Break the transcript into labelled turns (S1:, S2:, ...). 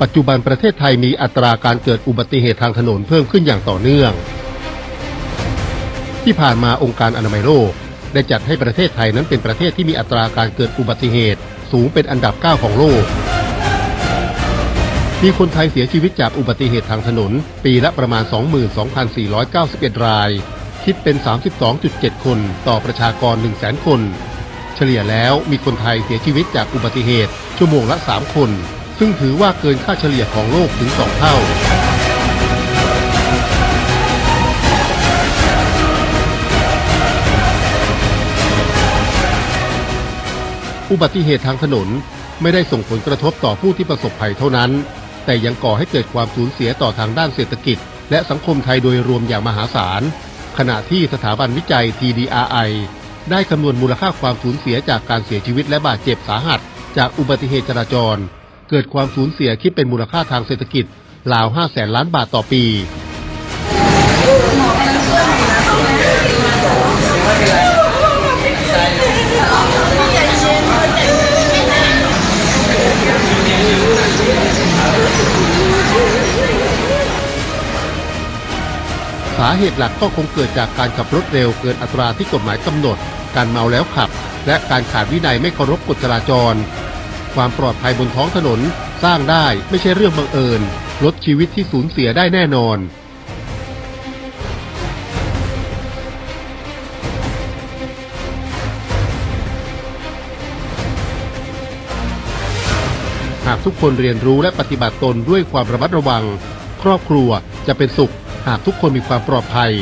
S1: ปัจจุบันประเทศไทยมีอัตราการเกิดอุบัติเหตุทางถนนเพิ่มขึ้นอย่างต่อเนื่อง ที่ผ่านมาองค์การอนามัยโลก ได้จัดให้ประเทศไทยนั้นเป็นประเทศที่มีอัตราการเกิดอุบัติเหตุ สูงเป็นอันดับ 9 ของโลก มีคนไทยเสียชีวิตจากอุบัติเหตุทางถนน ปีละประมาณ 22,491 ราย คิดเป็น 32.7 คนต่อประชากร 100,000 คน เฉลี่ยแล้วมีคนไทยเสียชีวิตจากอุบัติเหตุ ชั่วโมงละ 3 คน ซึ่งถือว่าเกินค่าเฉลี่ยของโลกถึง 2 เท่า อุบัติเหตุทางถนนไม่ได้ส่งผลกระทบต่อผู้ที่ประสบภัยเท่านั้น แต่ยังก่อให้เกิดความสูญเสียต่อทางด้านเศรษฐกิจ และสังคมไทยโดยรวมอย่างมหาศาล ขณะที่สถาบันวิจัย TDRI ได้คำนวณมูลค่าความสูญเสียจากการเสียชีวิตและบาดเจ็บสาหัส จากอุบัติเหตุจราจร เกิดความสูญเสียคิดเป็นมูลค่าทางเศรษฐกิจราว5แสนล้านบาทต่อปี สาเหตุหลักก็คงเกิดจากการขับรถเร็วเกินอัตราที่กฎหมายกำหนด การเมาแล้วขับ และการขาดวินัยไม่เคารพกฎจราจร ความปลอดภัยบนท้องถนน สร้างได้ไม่ใช่เรื่องบังเอิญ ลดชีวิตที่สูญเสียได้แน่นอนหากทุกคนเรียนรู้และปฏิบัติตนด้วยความระมัดระวัง ครอบครัวจะเป็นสุข หากทุกคนมีความปลอดภัย